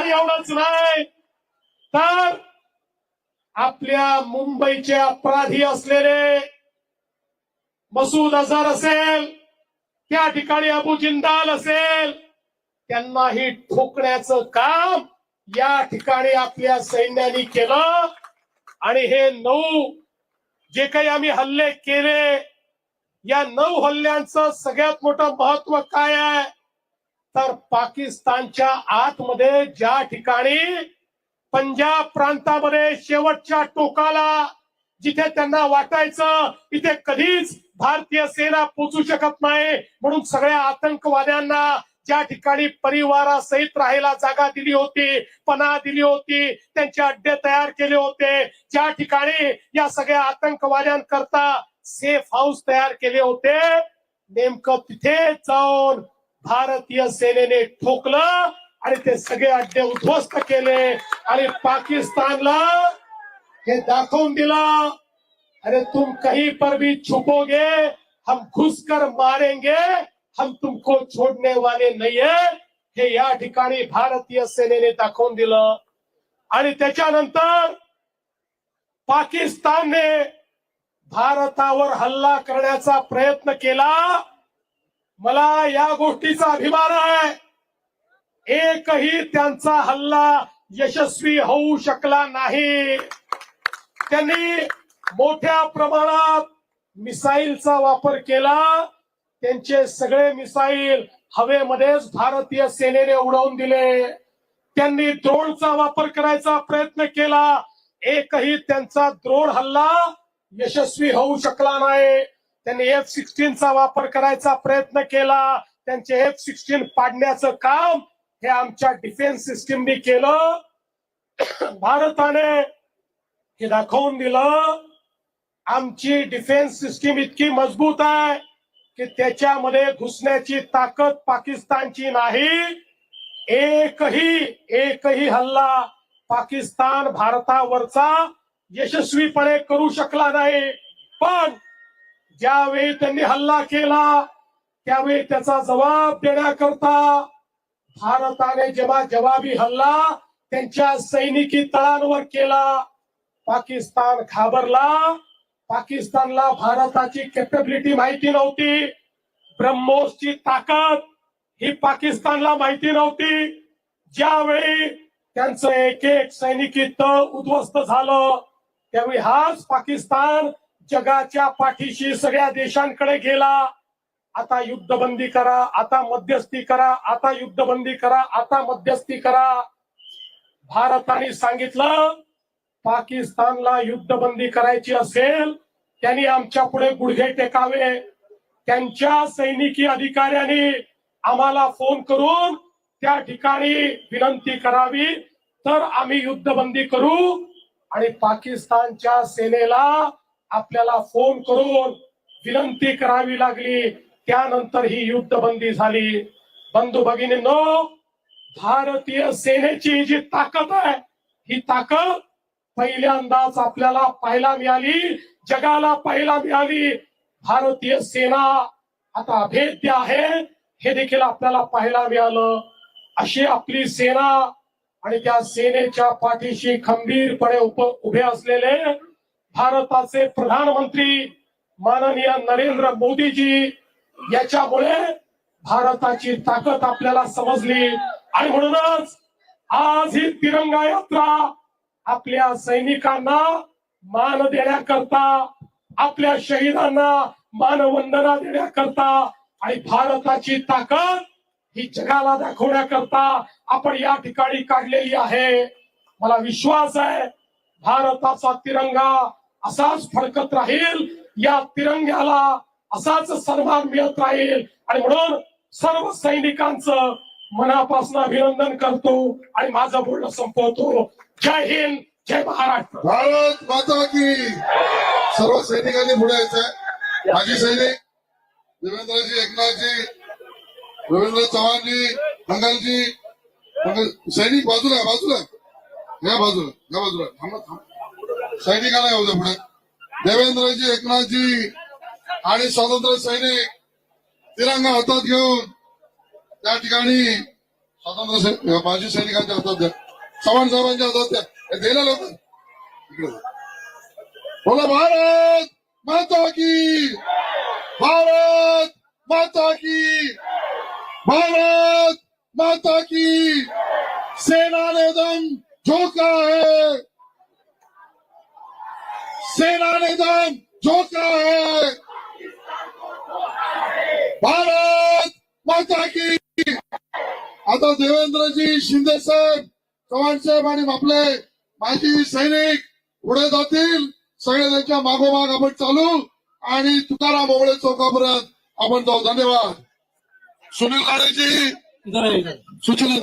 आणि एवढंच नाही. तर आपल्या मुंबईचे अपराधी असलेले मसूद अझहर असेल त्या ठिकाणी अबू जिंदाल असेल त्यांनाही ठोकण्याचं काम या ठिकाणी आपल्या सैन्याने केलं. आणि हे नऊ जे काही आम्ही हल्ले केले या नऊ हल्ल्यांचं सगळ्यात मोठं महत्त्व काय आहे? तर पाकिस्तानच्या आतमध्ये ज्या ठिकाणी पंजाब प्रांतामध्ये शेवटच्या टोकाला जिथे त्यांना वाटायचं इथे कधीच भारतीय सेना पोचू शकत नाही. म्हणून सगळ्या आतंकवाद्यांना ज्या ठिकाणी परिवारासहित राहायला जागा दिली होती पणा दिली होती त्यांचे अड्डे तयार केले होते. ज्या ठिकाणी या सगळ्या आतंकवाद्यांकरता सेफ हाऊस तयार केले होते नेमकं तिथे जाऊन भारतीय सेनेने ठोकलं आणि ते सगळे अड्डे उद्ध्वस्त केले. आणि पाकिस्तानला हे दाखवून दिला. अरे तुम कहीं पर भी छुपोगे हम घुस कर मारेंगे हम तुमको छोडने वाले नाहीये हे या ठिकाणी भारतीय सेनेने दाखवून दिलं. आणि त्याच्यानंतर पाकिस्तानने भारतावर हल्ला करण्याचा प्रयत्न केला. मला या गोष्टीचा अभिमान आहे. एकही त्यांचा हल्ला यशस्वी होऊ शकला नाही. त्यांनी मोठ्या प्रमाणात मिसाईलचा वापर केला. त्यांचे सगळे मिसाईल हवेमध्येच भारतीय सेनेने उडवून दिले. त्यांनी द्रोणचा वापर करायचा प्रयत्न केला. एकही त्यांचा द्रोण हल्ला यशस्वी होऊ शकला नाही. त्यांनी एफ सिक्स्टीनचा वापर करायचा प्रयत्न केला. त्यांचे एफ सिक्स्टीन पाडण्याचं काम हे आमच्या डिफेन्स सिस्टीमने केलं. भारताने हे दाखवून दिलं. आमची डिफेन्स सिस्टीम इतकी मजबूत आहे की त्याच्यामध्ये घुसण्याची ताकद पाकिस्तानची नाही. एकही एकही हल्ला पाकिस्तान भारतावरचा यशस्वीपणे करू शकला नाही. पण ज्यावेळी त्यांनी हल्ला केला त्यावेळी त्याचा जबाब देण्याकरता भारताने जेव्हा जवाबी हल्ला त्यांच्या सैनिकी तळांवर केला पाकिस्तान घाबरला. पाकिस्तानला भारताची कॅपेबिलिटी माहिती नव्हती. ब्रह्मोसची ताकद ही पाकिस्तानला माहिती नव्हती. ज्यावेळी त्यांचं एक एक सैनिकी तळ उद्ध्वस्त झालं त्यावेळी हाच पाकिस्तान जगाच्या पाठीशी सगळ्या देशांकडे गेला. आता युद्धबंदी करा आता मध्यस्थी करा आता युद्धबंदी करा आता मध्यस्थी करा. भारताने सांगितलं पाकिस्तानला युद्धबंदी करायची असेल त्यांनी आमच्या पुढे गुडघे टेकावे. त्यांच्या सैनिकी अधिकाऱ्यांनी आम्हाला फोन करून त्या ठिकाणी विनंती करावी. तर आम्ही युद्धबंदी करू आणि पाकिस्तानच्या सेनेला आपल्याला फोन करून विनंती करावी लागली. त्यानंतर ही युद्धबंदी झाली. बंधू भगिनींनो भारतीय सेनेची जी ताकद आहे ही ताकद पहिल्यांदाच आपल्याला पाहायला मिळाली. जगाला पाहायला मिळाली. भारतीय सेना आता अभेद्य आहे. हे देखील आपल्याला पाहायला मिळालं. अशी आपली सेना आणि त्या सेनेच्या पाठीशी खंबीरपणे उप उभे असलेले भारताचे प्रधानमंत्री माननीय नरेंद्र मोदीजी याच्यामुळे भारताची ताकद आपल्याला समजली. आणि म्हणूनच आज ही तिरंगा यात्रा आपल्या सैनिकांना मान देण्याकरता आपल्या शहीदांना मानवंदना देण्याकरता आणि भारताची ताकद ही जगाला दाखवण्याकरता आपण या ठिकाणी काढलेली आहे. मला विश्वास आहे भारताचा तिरंगा असाच फडकत राहील. या तिरंग्याला असाच सन्मान मिळत राहील. आणि म्हणून सर्व सैनिकांचं मनापासून अभिनंदन करतो आणि माझं बोलणं संपवतो. जय हिंद जय महाराष्ट्र. भारत माता की सर्व सैनिकांनी पुढे यायचंय. माजी सैनिक देवेंद्रजी एकनाथजी रवींद्र चव्हाणजी मंगलजी मंगल सैनिक बाजूला बाजूला. या बाजूला या बाजूला. थांबा थांबा. सैनिकाला येऊ पुढे. देवेंद्रजी एकनाथजी आणि स्वातंत्र्य सैनिक तिरंगा हातात घेऊन त्या ठिकाणी स्वातंत्र्य माजी सैनिकांच्या हातात द्या. चव्हाण साहेबांच्या हातात द्या. हे द्यायला लोक. बोला भारत माता की. भारत माता की. भारत माता की. सेना ने दम झोंका है. सेना ने दम झोंका है। भारत माता की। आता देवेंद्रजी शिंदे साहेब चव्हाण साहेब आणि आपले माजी सैनिक पुढे जातील. सगळे त्यांच्या मागोमाग आपण चालू आणि तुकाराम ओबळे चौकापर्यंत आपण जाऊ. धन्यवाद. सुनील इधर सूचना